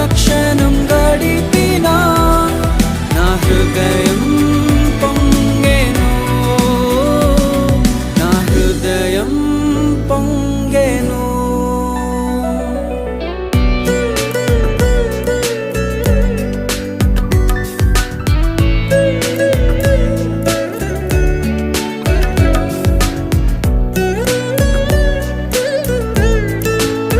ఒక్క క్షణం